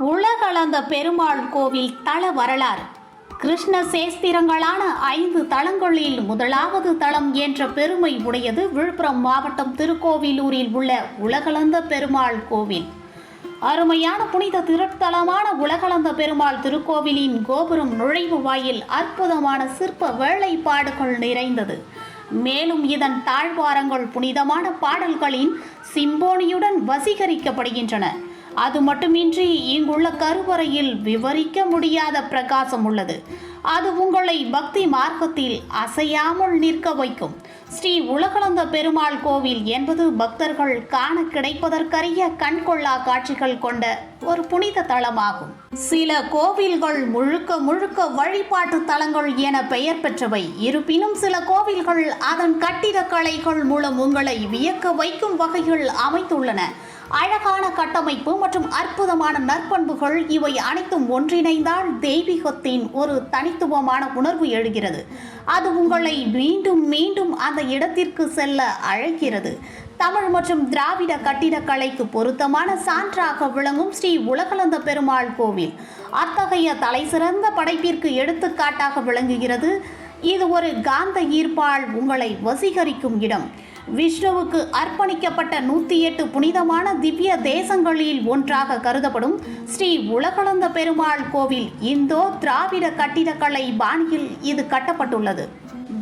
உலகளந்த பெருமாள் கோவில் தல வரலாறு. கிருஷ்ண சேஸ்திரங்களான ஐந்து தளங்களில் முதலாவது தளம் என்ற பெருமை உடையது விழுப்புரம் மாவட்டம் திருக்கோவிலூரில் உள்ள உலகளந்த பெருமாள் கோவில். அருமையான புனித திருத்தலமான உலகளந்த பெருமாள் திருக்கோவிலின் கோபுரம் நுழைவு வாயில் அற்புதமான சிற்ப வேலைப்பாடுகள் நிறைந்தது. மேலும் இதன் தாழ்வாரங்கள் புனிதமான பாடல்களின் சிம்போனியுடன் வசீகரிக்கப்படுகின்றன. அது மட்டுமின்றி இங்குள்ள கருவறையில் விவரிக்க முடியாத பிரகாசம் உள்ளது. அது உங்களை பக்தி மார்க்கத்தில் அசையாமல் நிற்க வைக்கும். ஸ்ரீ உலகளந்த பெருமாள் கோவில் என்பது பக்தர்கள் காண கிடைப்பதற்கரிய கண்கொள்ளா காட்சிகள் கொண்ட ஒரு புனித தலமாகும். சில கோவில்கள் முழுக்க முழுக்க வழிபாட்டு தலங்கள் என பெயர் பெற்றவை. இருப்பினும் சில கோவில்கள் அதன் கட்டிடக்கலைகள் மூலம் உங்களை வியக்க வைக்கும் வகையில் அமைத்துள்ளன அழகான கட்டமைப்பு மற்றும் அற்புதமான நற்பண்புகள் இவை அனைத்தும் ஒன்றிணைந்தால் தெய்வீகத்தின் ஒரு தனித்துவமான உணர்வு எழுகிறது. அது உங்களை மீண்டும் மீண்டும் அந்த இடத்திற்கு செல்ல அழைக்கிறது. தமிழ் மற்றும் திராவிட கட்டிடக்கலைக்கு பொருத்தமான சான்றாக விளங்கும் ஸ்ரீ உலகளந்த பெருமாள் கோவில். அத்தகைய தலைசிறந்த படைப்பிற்கு எடுத்துக்காட்டாக விளங்குகிறது. இது ஒரு காந்த ஈர்ப்பால் உங்களை வசீகரிக்கும் இடம். விஷ்ணுவுக்கு அர்ப்பணிக்கப்பட்ட நூற்றி எட்டு புனிதமான திவ்ய தேசங்களில் ஒன்றாக கருதப்படும் ஸ்ரீ உலகளந்த பெருமாள் கோவில் இந்தோ திராவிட கட்டிடக்கலை பாணியில் இது கட்டப்பட்டுள்ளது.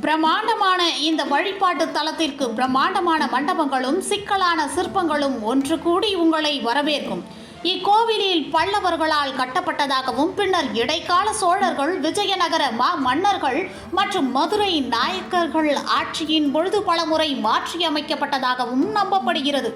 பிரம்மாண்டமான இந்த வழிபாட்டு தலத்திற்கு பிரம்மாண்டமான மண்டபங்களும் சிக்கலான சிற்பங்களும் ஒன்று கூடி உங்களை வரவேற்கும். இக்கோவிலில் பல்லவர்களால் கட்டப்பட்டதாகவும் பின்னர் இடைக்கால சோழர்கள் விஜயநகர மா மன்னர்கள் மற்றும் மதுரை நாயக்கர்கள் ஆட்சியின் பொழுது பலமுறை மாற்றியமைக்கப்பட்டதாகவும் நம்பப்படுகிறது.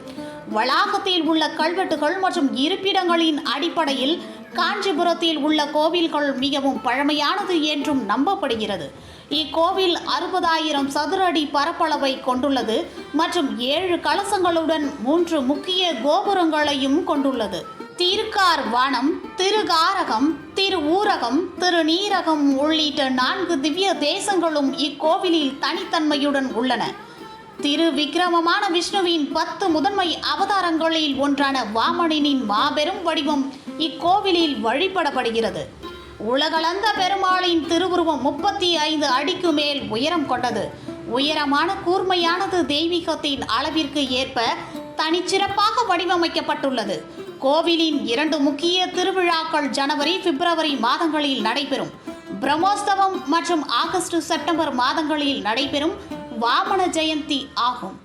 வளாகத்தில் உள்ள கல்வெட்டுகள் மற்றும் இருப்பிடங்களின் அடிப்படையில் காஞ்சிபுரத்தில் உள்ள கோவில்கள் மிகவும் பழமையானது என்றும் நம்பப்படுகிறது. இக்கோவில் அறுபதாயிரம் சதுர அடி பரப்பளவை கொண்டுள்ளது மற்றும் ஏழு கலசங்களுடன் மூன்று முக்கிய கோபுரங்களையும் கொண்டுள்ளது. திருக்கார் வனம் திருகாரகம் திரு ஊரகம் திருநீரகம் உள்ளிட்ட நான்கு திவ்ய தேசங்களும் இக்கோவிலில் தனித்தன்மையுடன் உள்ளன. திரு விக்கிரமமான விஷ்ணுவின் பத்து முதன்மை அவதாரங்களில் ஒன்றான வாமனின் மாபெரும் வடிவம் இக்கோவிலில் வழிபடப்படுகிறது. உலகளந்த பெருமாளின் திருவுருவம் முப்பத்தி ஐந்து அடிக்கு மேல் உயரம் கொண்டது. உயரமான கூர்மையானது தெய்வீகத்தின் அளவிற்கு ஏற்ப தனிச்சிறப்பாக வடிவமைக்கப்பட்டுள்ளது. கோவிலின் இரண்டு முக்கிய திருவிழாக்கள் ஜனவரி பிப்ரவரி மாதங்களில் நடைபெறும். பிரம்மோற்சவம் மற்றும் ஆகஸ்ட் செப்டம்பர் மாதங்களில் நடைபெறும் வாமன ஜெயந்தி ஆகும்.